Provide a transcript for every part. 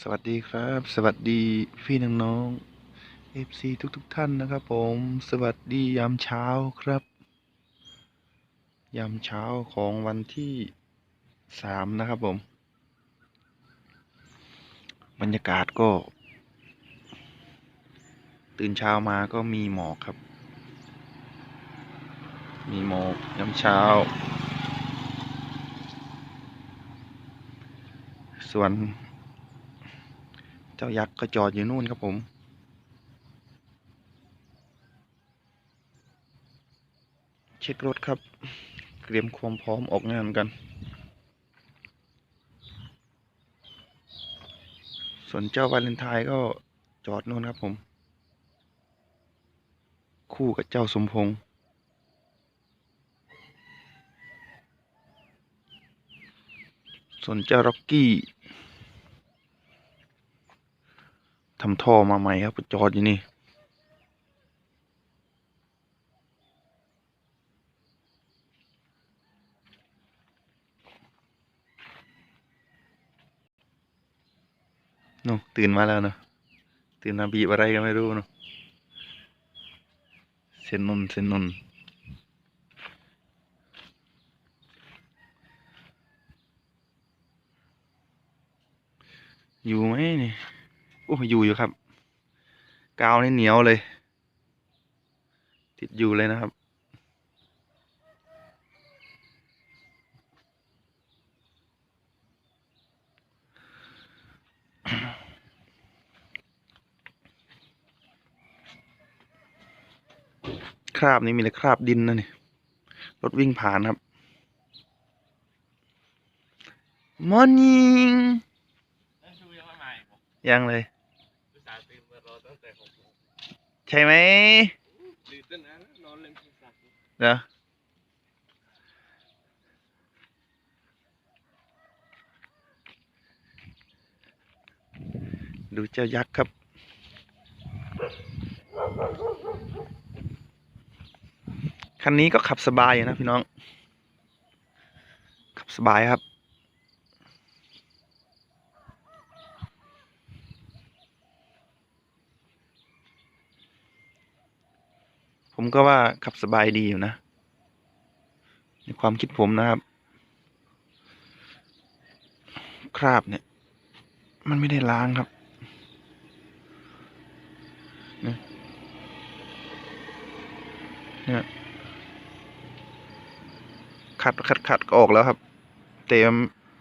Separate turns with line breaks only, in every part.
สวัสดีครับ สวัสดีพี่น้องน้องเอฟซีทุกทุกๆท่านนะครับผม สวัสดียามเช้าครับ ยามเช้าของวันที่สามนะครับผม บรรยากาศก็ ตื่นเช้ามาก็มีหมอกครับ มีหมอกยามเช้า ส่วน เจ้ายักษ์ก็จอดอยู่นู่นครับผม เช็ครถครับ เตรียมความพร้อมออกงานกัน ส่วนเจ้าวาเลนไทน์ก็จอดนู่นครับผม คู่กับเจ้าสมพงษ์ส่วนเจ้าร็อกกี้ ทำท่อมาใหม่ครับจอดอยู่นี่นู่ตื่นมาแล้วเนอะตื่นมาบีบอะไรก็ไม่รู้เนอะเซนนนเซนนนอยู่ไหมนี่ โอ้อยู่อยู่ครับ กาวนี่เหนียวเลย ติดอยู่เลยนะครับ คราบนี้มีแต่คราบดินนะนี่รถวิ่งผ่านครับ morning
นั่ง
ยังเลย
อุตส่าห์ตื่นมารอตั้งแต่หกโมง
ใช่ไหม
ตื่นานนอนเล่นโทรศัพท์
เนอะดูเจ้ายักษ์ครับ คันนี้ก็ขับสบายอยู่นะพี่น้อง ขับสบายครับ ผมก็ว่าขับสบายดีอยู่นะ ในความคิดผมนะครับ คราบเนี่ย มันไม่ได้ล้างครับเนี่ยขัดขัดขัดก็ออกแล้วครับแต่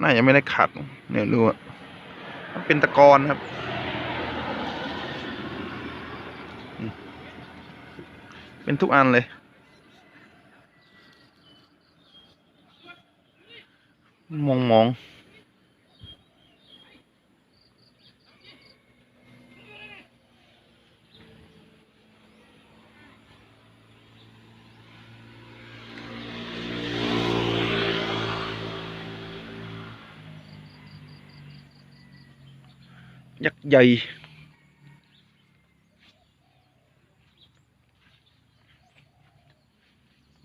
น่าจะไม่ได้ขัด เนี่ยดูอะมันเป็นตะกอนครับอืม เป็นทุกอันเลย มองมองยักษ์ใหญ่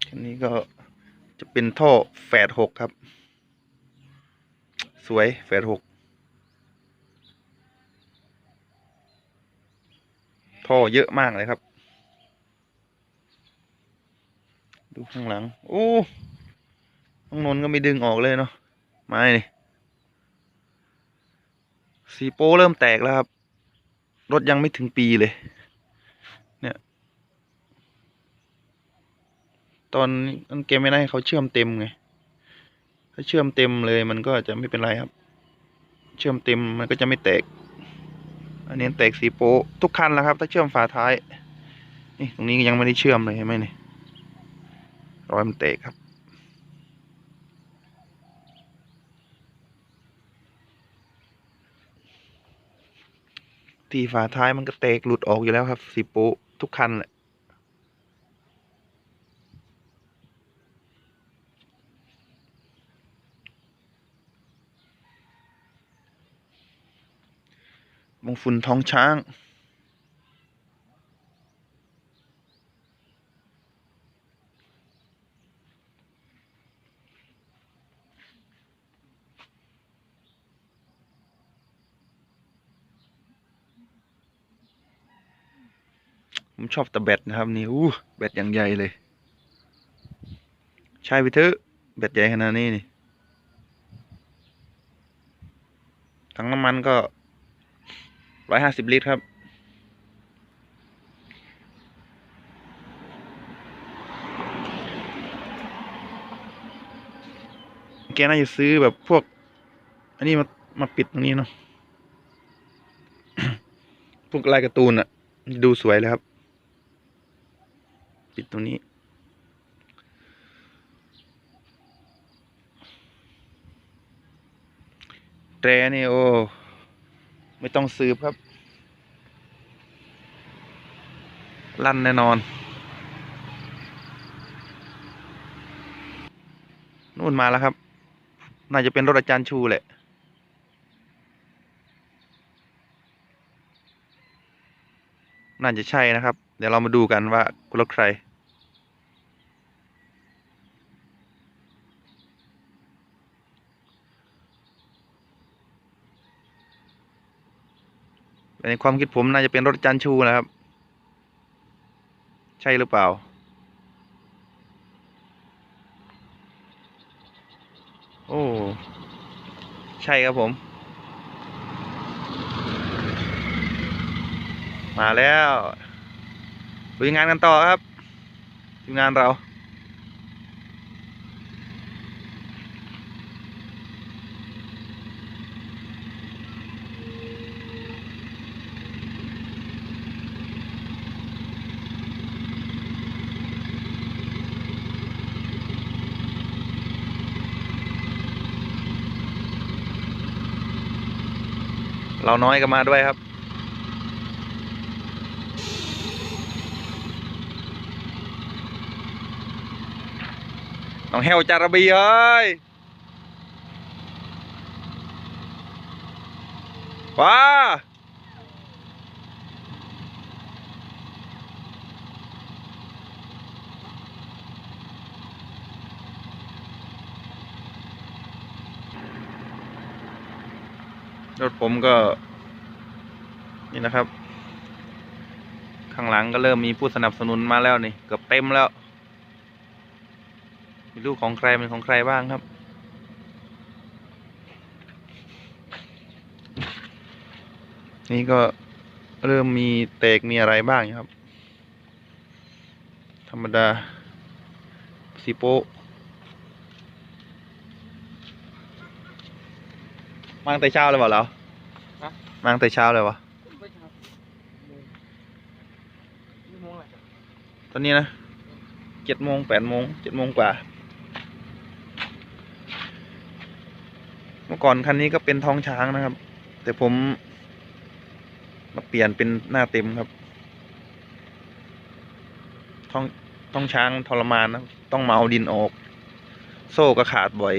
อันนี้ก็ จะเป็นท่อแฝดหกครับ สวยแฝดหกท่อเยอะมากเลยครับ ดูข้างหลัง โอ้ข้างนนก็ไม่ดึงออกเลยเนาะไม้นี่สีโป้เริ่มแตกแล้วครับ รถยังไม่ถึงปีเลย ตอนนั้นเกมไม่ได้ให้เขาเชื่อมเต็มไง ถ้าเชื่อมเต็มเลยมันก็จะไม่เป็นไรครับ เชื่อมเต็มมันก็จะไม่แตก อันนี้แตกสีโป้ทุกคันแล้วครับ ถ้าเชื่อมฝาท้าย นี่ตรงนี้ยังไม่ได้เชื่อมเลยเห็นไหมนี่รอยมันแตกครับ ที่ฝาท้ายมันก็แตกหลุดออกอยู่แล้วครับสีโป้ทุกคันแหละ ฝุ่นท้องช้าง ผมชอบตะแบตนะครับ นี่อู้แบดอย่างใหญ่เลย ใช่ไปเถอะแบตใหญ่ขนาดนี้นี่ถังน้ำมันก็ ร้อยห้าสิบลิตรครับ แกน่าจะซื้อแบบพวก อันนี้มามาปิดตรงนี้เนาะ พวกลายการ์ตูนอะดูสวยเลยครับ ปิดตรงนี้แตรนี่โอ้ ไม่ต้องซื้อครับ ลั่นแน่นอน นู่นมาแล้วครับ น่าจะเป็นรถอาจารย์ชูแหละน่าจะใช่นะครับ เดี๋ยวเรามาดูกันว่า รถใคร ในความคิดผมน่าจะเป็นรถจารย์ชูนะครับ ใช่หรือเปล่า โอ้ ใช่ครับผม มาแล้วลุยงานกันต่อครับทีมงานเรา เราน้อยก็มาด้วยครับ น้องเฮวจาระบีเอ้ยว้า รถผมก็ นี่นะครับ ข้างหลังก็เริ่มมีผู้สนับสนุนมาแล้วนี่เกือบเต็มแล้ว มีลูกของใครเป็นของใครบ้างครับ นี่ก็เริ่มมีแตกมีอะไรบ้างครับ ธรรมดาสีโปะ มาตั้งแต่เช้าเลยเปล่าเรา
ฮะ
มาตั้งแต่เช้าเลยวะ
ไม่ครับนี่โมงอะไรครับ
ตอนนี้นะเจ็ดโมงแปดโมงเจ็ดโมงกว่า เมื่อก่อนคันนี้ก็เป็นท้องช้างนะครับ แต่ผม มาเปลี่ยนเป็นหน้าเต็มครับ ท้องท้องช้างทรมานนะต้องมาเอาดินออก โซ่ก็ขาดบ่อย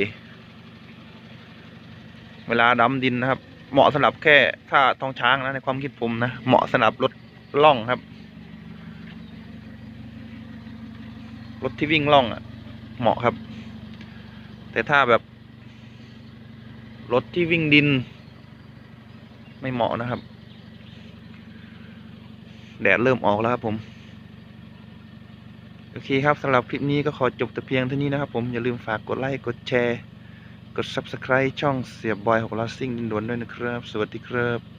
เวลาดำดินนะครับ เหมาะสำหรับแค่ถ้าท้องช้างนะในความคิดผมนะเหมาะสำหรับรถล่องครับรถที่วิ่งล่องอะ เหมาะครับ แต่ถ้าแบบรถที่วิ่งดิน ไม่เหมาะนะครับแดดเริ่มออกแล้วครับผม โอเคครับสำหรับคลิปนี้ก็ขอจบแต่เพียงเท่านี้นะครับผมอย่าลืมฝากกดไลค์กดแชร์ กด Subscribe ช่องเสียบอยของลาซิ่งดินด่วนด้วยนะครับ สวัสดีครับ